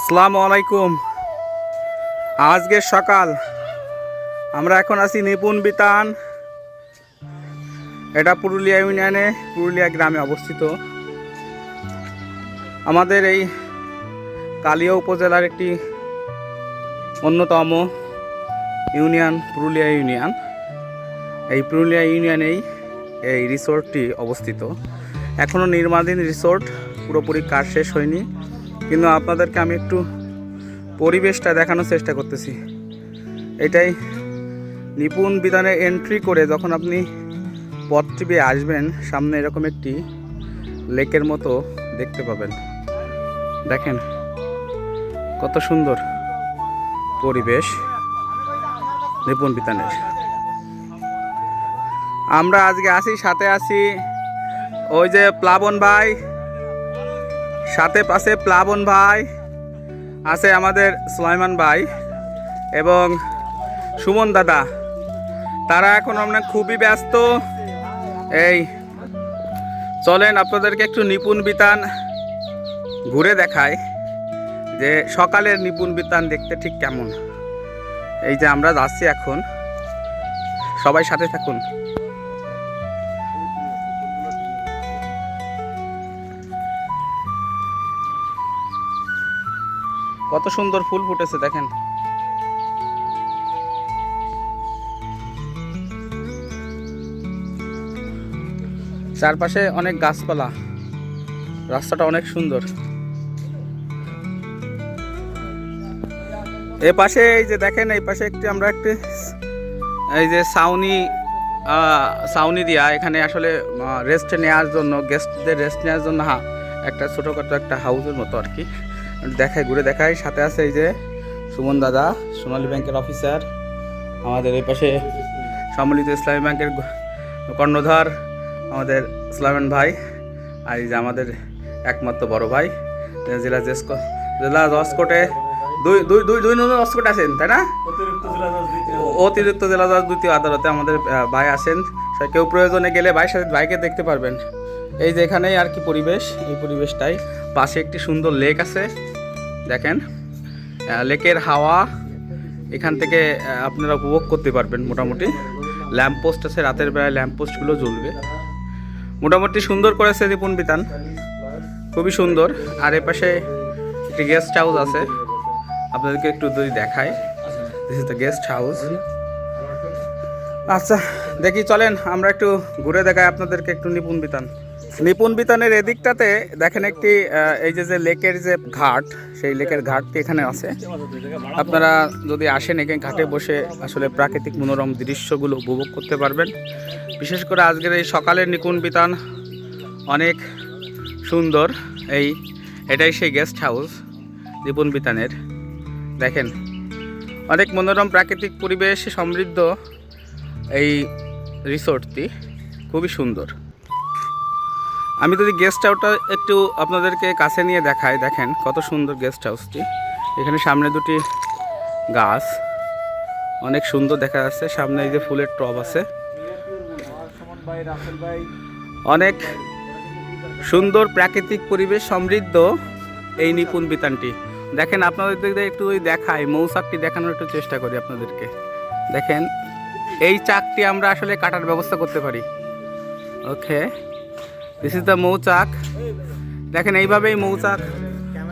আসসালামু আলাইকুম। আজকে সকাল। আমরা এখন আছি নিপুণ বিতান। এটা পুরুলিয়া ইউনিয়নে, পুরুলিয়া গ্রামে অবস্থিত। আমাদের এই কালিয়া উপজেলার একটি অন্যতম ইউনিয়ন, পুরুলিয়া ইউনিয়ন। এই পুরুলিয়া ইউনিয়নেই এই রিসোর্টটি অবস্থিত। এখনও নির্মাণাধীন রিসোর্ট, পুরোপুরি কাজ শেষ হয়নি। কিন্তু আপনাদেরকে আমি একটু পরিবেশটা দেখানোর চেষ্টা করতেছি। এটাই নিপুণ বিধানে এন্ট্রি করে যখন আপনি পথটি বেয়ে আসবেন, সামনে এরকম একটি লেকের মতো দেখতে পাবেন। দেখেন কত সুন্দর পরিবেশ নিপুণ বিতানের আমরা আজকে আসি সাথে আছি ওই যে প্লাবন ভাই। সাথে পাশে প্লাবন ভাই, আছে আমাদের সুলাইমান ভাই এবং সুমন দাদা। তারা এখন আমরা খুবই ব্যস্ত। এই, চলেন আপনাদেরকে একটু নিপুণ বিতান ঘুরে দেখায় যে সকালের নিপুণ বিতান দেখতে ঠিক কেমন। এই যে আমরা যাচ্ছি এখন। সবাই সাথে থাকুন। কত সুন্দর ফুল ফুটেছে, দেখেন। চারপাশে অনেক গাছপালা। রাস্তাটা অনেক সুন্দর। এ পাশে এই যে দেখেন, এই পাশে একটি আমরা একটি এই যে সাউনি সাউনি দিয়া এখানে আসলে রেস্ট নেওয়ার জন্য গেস্টদের রেস্ট নেওয়ার জন্য হ্যাঁ একটা ছোটোখাটো একটা হাউসের মতো আর কি। দেখায় ঘুরে দেখায়। সাথে আছে এই যে সুমন দাদা সোনালী ব্যাংকের অফিসার আমাদের এই পাশে সম্মিলিত ইসলামী ব্যাংকের কর্ণধার আমাদের ইসলামেন ভাই আর এই যে আমাদের একমাত্র বড় ভাই জেলা জেসকো জেলা জসকোটে দুই দুই দুই দুই নম্বর জসকোটে আছেন তাই না? অতিরিক্ত জেলা জজ দ্বিতীয়। অতিরিক্ত জেলা জজ দ্বিতীয় আদালতে আমাদের ভাই আসেন কেউ প্রয়োজনে গেলে ভাইয়ের সাথে ভাইকে দেখতে পারবেন। এই যে এখানেই আর কি পরিবেশ এই পরিবেশটাই। পাশে একটি সুন্দর লেক আছে। দেখেন লেকের হাওয়া, এখান থেকে আপনারা উপভোগ করতে পারবেন মোটামুটি। ল্যাম্প পোস্ট আছে, রাতের বেলায় ল্যাম্প পোস্টগুলো জ্বলবে। মোটামুটি সুন্দর করেছে রিপুন বিতান। খুবই সুন্দর। আর এ পাশে একটি গেস্ট হাউস আছে। আপনাদেরকে একটু যদি দেখায় this is the guest house আচ্ছা দেখি, চলেন, আমরা একটু ঘুরে দেখাই আপনাদেরকে একটু নিপুণ বিতান। নিপুণ বিতানের এদিকটাতে দেখেন একটি এই যে যে লেকের যে ঘাট, সেই লেকের ঘাটটি এখানে আছে। আপনারা যদি আসেন এখানে ঘাটে বসে আসলে প্রাকৃতিক মনোরম দৃশ্যগুলো উপভোগ করতে পারবেন। বিশেষ করে আজকের এই সকালের নিপুণ বিতান অনেক সুন্দর। এই, এটাই সেই গেস্ট হাউস নিপুণ বিতানের। দেখেন, অনেক মনোরম প্রাকৃতিক পরিবেশ, সমৃদ্ধ এই রিসোর্টটি, খুবই সুন্দর। আমি যদি গেস্ট হাউসটা একটু আপনাদেরকে কাছে নিয়ে দেখাই, দেখেন কত সুন্দর গেস্ট হাউসটি এখানে সামনে দুটি গাছ, অনেক সুন্দর দেখা যাচ্ছে। সামনে এই যে ফুলের টব আছে। অনেক সুন্দর প্রাকৃতিক পরিবেশ, সমৃদ্ধ এই নিপুণ বিতানটি। দেখেন আপনাদের একটু ওই দেখাই, মৌচাকটি দেখানোর একটু চেষ্টা করি আপনাদেরকে। দেখেন, এই চাকটি আমরা আসলে কাটার ব্যবস্থা করতে পারি। ওকে দিস ইজ দ্য মৌচাক দেখেন, এইভাবেই মৌচাক।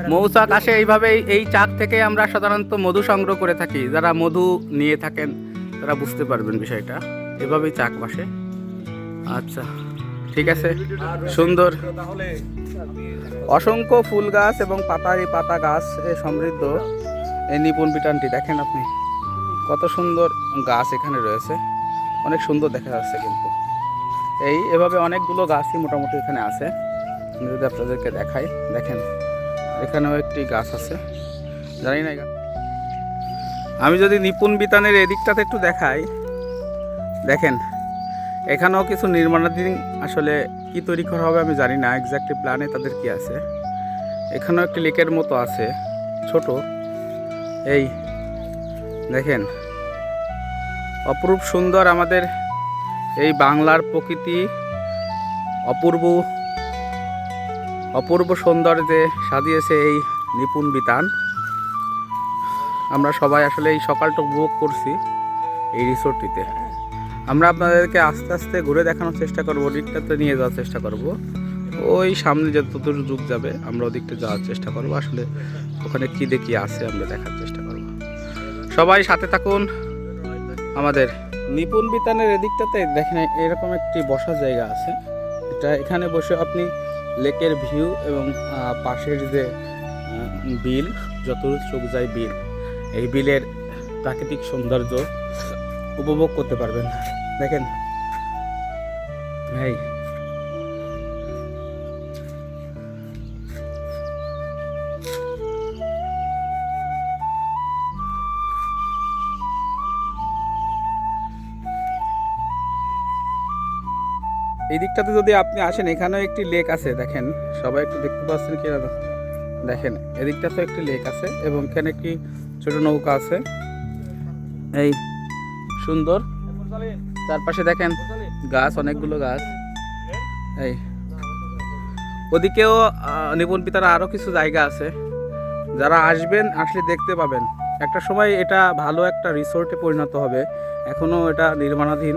মৌচাক আসে, এইভাবেই এই চাক থেকে আমরা সাধারণত মধু সংগ্রহ করে থাকি। যারা মধু নিয়ে থাকেন, তারা বুঝতে পারবেন বিষয়টা। এভাবেই চাক বাসে। আচ্ছা ঠিক আছে। সুন্দর। অসংখ্য ফুল গাছ এবং পাতারি পাতা গাছ সমৃদ্ধ। এই নিপুণ বিটানটি দেখেন আপনি। কত সুন্দর গাছ এখানে রয়েছে। অনেক সুন্দর দেখা যাচ্ছে কিন্তু। এই, এভাবে অনেকগুলো গাছই মোটামুটি এখানে আছে। আমি যদি আপনাদেরকে দেখাই, দেখেন, এখানেও একটি গাছ আছে। জানি না আমি যদি নিপুণ বিতানের এদিকটাতে একটু দেখাই, দেখেন, এখানেও কিছু নির্মাণাধীন আসলে কি তৈরি করা হবে আমি জানি না এক্স্যাক্টলি প্ল্যানে তাদের কি আছে। এখানেও একটি লেকের মতো আছে, ছোট। এই, দেখেন, অপরূপ সুন্দর আমাদের এই বাংলার প্রকৃতি অপূর্ব অপূর্ব সৌন্দর্যে সাজিয়েছে এই নিপুণ বিতান। আমরা সবাই আসলে এই সকালটা উপভোগ করছি এই রিসোর্টটিতে। আমরা আপনাদেরকে আস্তে আস্তে ঘুরে দেখানোর চেষ্টা করব, ওদিকটাতে নিয়ে যাওয়ার চেষ্টা করব। ওই সামনে যে যতদূর যুগ যাবে, আমরা ওদিকটা যাওয়ার চেষ্টা করব। আসলে ওখানে কী দেখি আছে আমরা দেখার চেষ্টা করব। সবাই সাথে থাকুন, আমাদের নিপুণ বিতানের এদিকটাতে দেখেন এরকম একটি বসার জায়গা আছে। এটা এখানে বসে আপনি লেকের ভিউ এবং পাশের যে বিল, যতদূর চোখ যায় বিল, এই বিলের প্রাকৃতিক সৌন্দর্য উপভোগ করতে পারবেন। দেখেন, ভাই এই দিকটাতে যদি আপনি আসেন, এখানেও একটি লেক আছে, দেখেন। সবাই একটু দেখতে পাচ্ছেন কি দেখেন, এদিকটাতেও একটি লেক আছে এবং এখানে একটি ছোট নৌকা আছে। এই সুন্দর। চারপাশে দেখেন গাছ, অনেকগুলো গাছ। এই। ওদিকেও নিপুণ পিতার আরও কিছু জায়গা আছে। যারা আসবেন, আসলে দেখতে পাবেন। একটা সময় এটা ভালো একটা রিসোর্টে পরিণত হবে। এখনও এটা নির্মাণাধীন।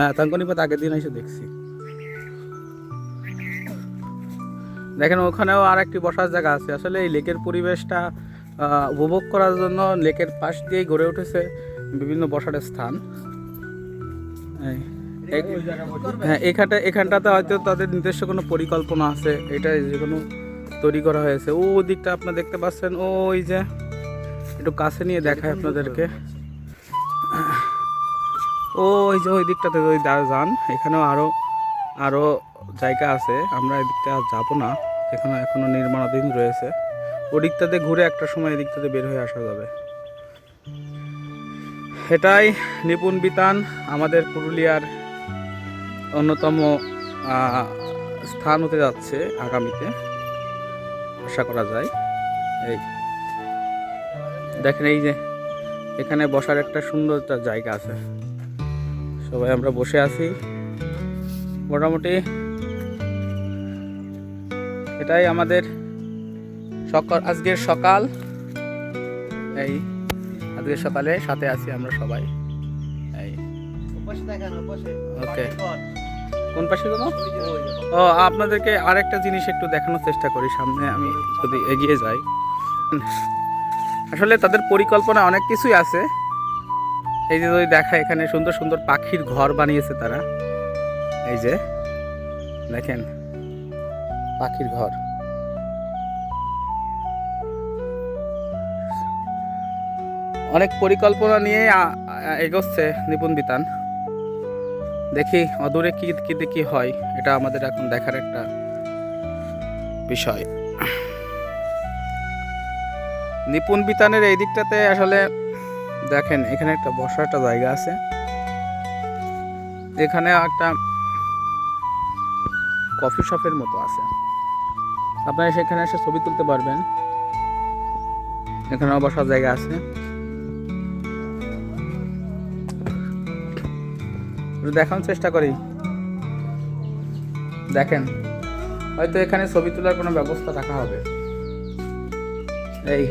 হ্যাঁ তাঙ্কনিপাত আগের দিন এসে দেখছি। দেখেন, ওখানেও আর একটি বসার জায়গা আছে। আসলে এই লেকের পরিবেশটা উপভোগ করার জন্য লেকের পাশ দিয়েই গড়ে উঠেছে বিভিন্ন বসার স্থান। হ্যাঁ এখানটা, এখানটাতে হয়তো তাদের নিজস্ব কোনো পরিকল্পনা আছে। এটা যে কোনো তৈরি করা হয়েছে। ও দিকটা আপনারা দেখতে পাচ্ছেন ও ওই যে একটু কাছে নিয়ে দেখায় আপনাদেরকে। ও ওই যে ওই দিকটাতে ওই দা- যান। এখানেও আরও আরও জায়গা আছে। আমরা এদিকটা যাব না। এখানে এখনও নির্মাণাধীন রয়েছে। ওদিকটাতে ঘুরে একটা সময় এদিকটাতে বের হয়ে আসা যাবে। এটাই নিপুণ বিতান, আমাদের পুরুলিয়ার অন্যতম স্থান হতে যাচ্ছে আগামীতে। আশা করা যায়। এই দেখেন এই যে, এখানে বসার একটা সুন্দর জায়গা আছে। সবাই আমরা বসে আছি। মোটামুটি এটাই আমাদের সকাল আজকের সকাল। এই, আজকের সকালে সাথে আছি আমরা সবাই। এই। ওকে। কোন পাশে গেল ও, আপনাদেরকে আরেকটা জিনিস একটু দেখানোর চেষ্টা করি সামনে, আমি যদি এগিয়ে যাই। আসলে তাদের পরিকল্পনা অনেক কিছুই আছে। এই যে যদি দেখা, এখানে সুন্দর সুন্দর পাখির ঘর বানিয়েছে তারা। এই যে, দেখেন, পাখির ঘর। অনেক পরিকল্পনা নিয়ে এগোচ্ছে নিপুণ বিতান। দেখি অদূরে কি কি কি হয়, এটা আমাদের এখন দেখার একটা বিষয়। নিপুণ বিতানের এই দিকটাতে আসলে দেখেন, এখানে একটা বসার একটা জায়গা আছে। এখানে একটা কফি শপের মতো আছে। আপনারা সেখানে এসে ছবি তুলতে পারবেন। এখানেও বসার জায়গা আছে। দেখানোর চেষ্টা করি। দেখেন, হয়তো এখানে ছবি তোলার কোনো ব্যবস্থা রাখা হবে। এই